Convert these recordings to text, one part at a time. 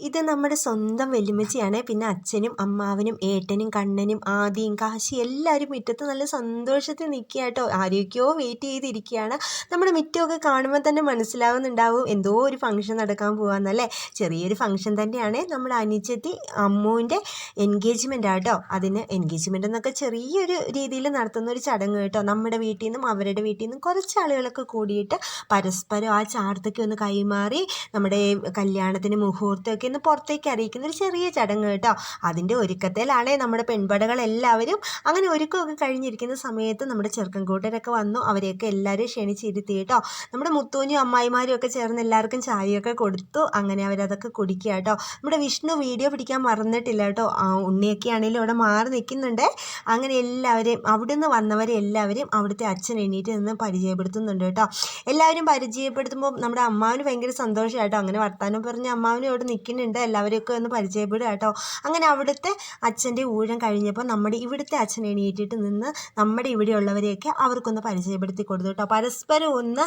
ഇത് നമ്മുടെ സ്വന്തം വല്യമ്മച്ചിയാണ് പിന്നെ അച്ഛനും അമ്മാവനും ഏട്ടനും കണ്ണനും ആദിയും കാശി എല്ലാവരും മുറ്റത്ത് നല്ല സന്തോഷത്തിൽ നിൽക്കുക കേട്ടോ. ആരോഗ്യമോ വെയിറ്റ് ചെയ്തിരിക്കുകയാണ്. നമ്മുടെ മുറ്റമൊക്കെ കാണുമ്പോൾ തന്നെ മനസ്സിലാവുന്നുണ്ടാവും എന്തോ ഒരു ഫംഗ്ഷൻ നടക്കാൻ പോകാമെന്നല്ലേ ചെറിയൊരു ഫംഗ്ഷൻ തന്നെയാണ് നമ്മുടെ അനിച്ചത്തി അമ്മുവിന്റെ എൻഗേജ്മെന്റ് ആട്ടോ അതിന് എൻഗേജ്മെന്റ് എന്നൊക്കെ ചെറിയൊരു രീതിയിൽ നടത്തുന്ന ഒരു ചടങ്ങ് കേട്ടോ. നമ്മുടെ വീട്ടിൽ നിന്നും അവരുടെ വീട്ടിൽ നിന്നും കുറച്ച് ആളുകളൊക്കെ കൂടിയിട്ട് പരസ്പരം ആ ചാർത്തൊക്കെ ഒന്ന് കൈമാറി നമ്മുടെ കല്യാണത്തിന് മുഹൂർത്തമൊക്കെ ഒന്ന് പുറത്തേക്ക് അറിയിക്കുന്ന ഒരു ചെറിയ ചടങ്ങ് കേട്ടോ. അതിന്റെ ഒരുക്കത്തിലാണ് നമ്മുടെ പെൺപടകളെല്ലാവരും അങ്ങനെ ഒരുക്കമൊക്കെ കഴിഞ്ഞിരിക്കുന്ന സമയത്ത് നമ്മുടെ ചെറുക്കൻ കൂട്ടരൊക്കെ വന്നു. അവരെയൊക്കെ എല്ലാവരും ക്ഷണിച്ചിരുത്തി കേട്ടോ. നമ്മുടെ മുത്തൂനും അമ്മായിമാരും ഒക്കെ ചേർന്ന് എല്ലാവർക്കും ചായയൊക്കെ കൊടുത്തു. അങ്ങനെ അവരതൊക്കെ കുടിക്കുക കേട്ടോ. നമ്മുടെ വിഷ്ണു വീഡിയോ പിടിക്കാൻ മറന്നിട്ടില്ല കേട്ടോ. ഉണ്ണിയൊക്കെ ആണെങ്കിലും അവിടെ മാറി നിൽക്കുന്നുണ്ട്. അങ്ങനെ എല്ലാവരെയും അവിടുന്ന് വന്നവരെ എല്ലാവരെയും അവിടുത്തെ അച്ഛൻ എണീറ്റ് നിന്ന് പരിചയപ്പെടുത്തുന്നുണ്ട് കേട്ടോ. എല്ലാവരും പരിചയപ്പെടുത്തുമ്പോൾ നമ്മുടെ അമ്മാവിന് ഭയങ്കര സന്തോഷമായിട്ടോ അങ്ങനെ വർത്താനം പറഞ്ഞ് അമ്മാവിനും അവിടെ നിൽക്കുന്നുണ്ട് എല്ലാവരെയൊക്കെ ഒന്ന് പരിചയപ്പെടുക കേട്ടോ. അങ്ങനെ അവിടുത്തെ അച്ഛന്റെ ഊഴം കഴിഞ്ഞപ്പോൾ നമ്മുടെ ഇവിടുത്തെ അച്ഛൻ എണീറ്റിട്ട് നിന്ന് നമ്മുടെ ഇവിടെയുള്ളവരെയൊക്കെ അവർക്കൊന്ന് പരിചയപ്പെടുത്തി കൊടുത്തു കേട്ടോ. പരസ്പരം ഒന്ന്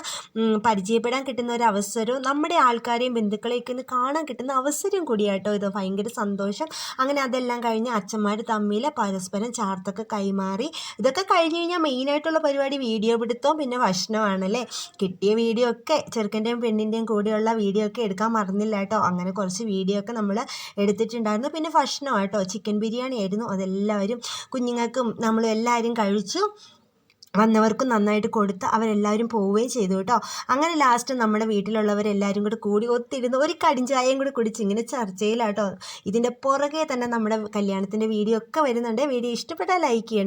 പരിചയപ്പെടാൻ കിട്ടുന്ന ഒരു അവസരവും നമ്മുടെ ആൾക്കാരെയും ബന്ധുക്കളെയൊക്കെ ഒന്ന് കാണാൻ കിട്ടുന്ന അവസരം കൂടിയാട്ടോ ഇത്. ഭയങ്കര സന്തോഷം. അങ്ങനെ അതെല്ലാം കഴിഞ്ഞ് അച്ഛന്മാർ തമ്മിൽ പരസ്പരം ചാർത്തൊക്കെ കൈമാറി. ഇതൊക്കെ കഴിഞ്ഞ് കഴിഞ്ഞാൽ മെയിനായിട്ടുള്ള പരിപാടി വീഡിയോ പിടുത്തവും പിന്നെ ഭക്ഷണമാണല്ലേ. കിട്ടിയ വീഡിയോ ഒക്കെ ചെറുക്കന്റെയും പെണ്ണിന്റെയും കൂടെയുള്ള വീഡിയോ ഒക്കെ എടുക്കാൻ മറന്നില്ല കേട്ടോ. അങ്ങനെ കുറച്ച് വീഡിയോ ഒക്കെ നമ്മൾ എടുത്തിട്ടുണ്ടായിരുന്നു. പിന്നെ ഭക്ഷണം കേട്ടോ ചിക്കൻ ബിരിയാണി ആയിരുന്നു. അതെല്ലാവരും കുഞ്ഞുങ്ങൾക്കും നമ്മൾ എല്ലാവരും കഴിച്ചു. വന്നവർക്കും നന്നായിട്ട് കൊടുത്ത് അവരെല്ലാവരും പോവുകയും ചെയ്തു കേട്ടോ. അങ്ങനെ ലാസ്റ്റ് നമ്മുടെ വീട്ടിലുള്ളവരെല്ലാവരും കൂടി കൂടി ഒത്തിരുന്ന് ഒരു കടിഞ്ചായയും കൂടി കുടിച്ച് ഇങ്ങനെ ചർച്ചയിലാട്ടോ. ഇതിന്റെ പുറകെ തന്നെ നമ്മുടെ കല്യാണത്തിന്റെ വീഡിയോ ഒക്കെ വരുന്നുണ്ട്. വീഡിയോ ഇഷ്ടപ്പെട്ടാൽ ലൈക്ക് ചെയ്യണം.